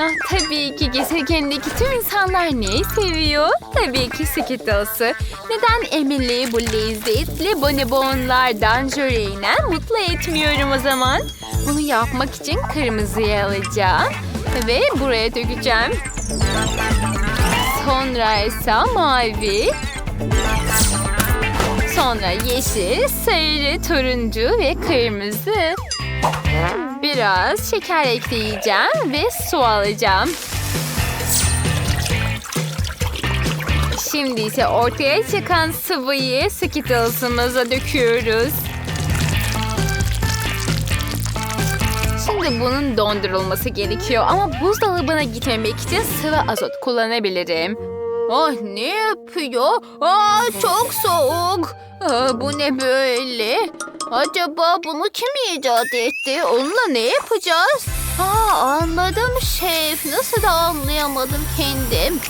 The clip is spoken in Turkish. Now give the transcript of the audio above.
Ah, tabii ki gezegendeki tüm insanlar neyi seviyor? Tabii ki Skittles'ı. Neden Emily bu lezzetli bonibonlardan jöleğine mutlu etmiyorum o zaman? Bunu yapmak için kırmızıyı alacağım ve buraya dökeceğim. Sonra ise mavi. Sonra yeşil, sarı, turuncu ve kırmızı. Biraz şeker ekleyeceğim ve su alacağım. Şimdi ise ortaya çıkan sıvıyı Skittles'ımıza döküyoruz. Şimdi bunun dondurulması gerekiyor ama buzdolabına gitmemek için sıvı azot kullanabilirim. Ah ne yapıyor? Aa çok soğuk. Aa, bu ne böyle? Acaba bunu kim icat etti? Onunla ne yapacağız? Ha anladım şef. Nasıl da anlayamadım kendim.